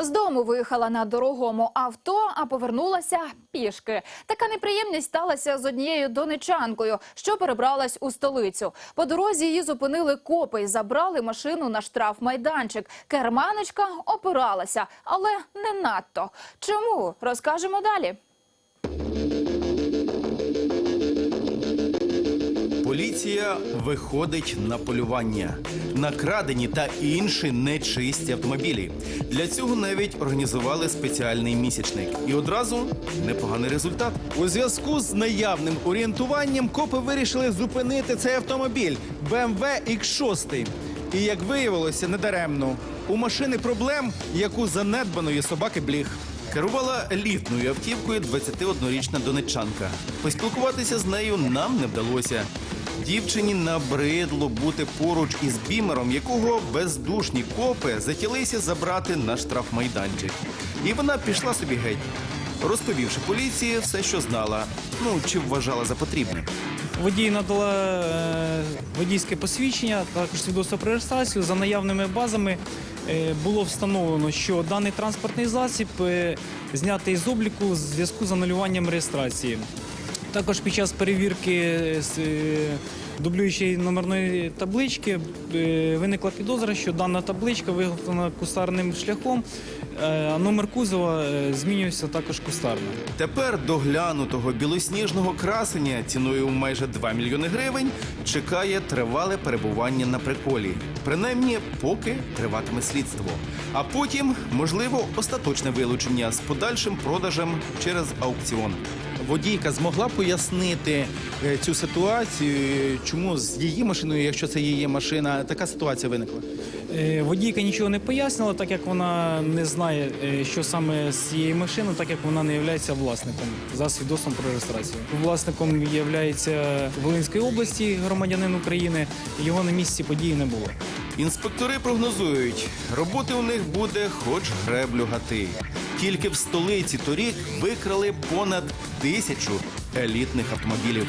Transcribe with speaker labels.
Speaker 1: З дому виїхала на дорогому авто, а повернулася пішки. Така неприємність сталася з однією донечанкою, що перебралась у столицю. По дорозі її зупинили копи і забрали машину на штрафмайданчик. Керманочка опиралася, але не надто. Чому розкажемо далі?
Speaker 2: Поліція виходить на полювання на крадені та інші нечисті автомобілі. Для цього навіть організували спеціальний місячник. І одразу непоганий результат.
Speaker 3: У зв'язку з наявним орієнтуванням копи вирішили зупинити цей автомобіль BMW X6. І як виявилося, недаремно. У машини проблем, як у занедбаної собаки бліг.
Speaker 2: Керувала елітною автівкою 21-річна донечанка. Поспілкуватися з нею нам не вдалося. Дівчині набридло бути поруч із бімером, якого бездушні копи затялися забрати на штрафмайданчик. І вона пішла собі геть, розповівши поліції все, що знала, ну чи вважала за потрібне.
Speaker 4: Водій надала е, водійське посвідчення, також свідоцтво про реєстрацію. За наявними базами е, було встановлено, що даний транспортний засіб е, знятий з обліку в зв'язку з анулюванням реєстрації. Також під час перевірки з, е, дублюючої номерної таблички е, виникла підозра, що дана табличка виготовлена кустарним шляхом, е, а номер кузова е, змінювався також кустарно.
Speaker 2: Тепер доглянутого білосніжного красення ціною майже 2 мільйони гривень чекає тривале перебування на приколі. Принаймні, поки триватиме слідство. А потім, можливо, остаточне вилучення з подальшим продажем через аукціон.
Speaker 3: Водійка змогла пояснити е, цю ситуацію, чому з її машиною, якщо це її машина, така ситуація виникла.
Speaker 4: Е, Водійка нічого не пояснила, так як вона не знає, е, що саме з цієї машини, так як вона не є власником за свідоцтвом про реєстрацію. Власником є Волинської області, громадянин України. Його на місці події не було.
Speaker 2: Інспектори прогнозують, роботи у них буде хоч греблю гати. Тільки в столиці торік викрали понад тисячу елітних автомобілів.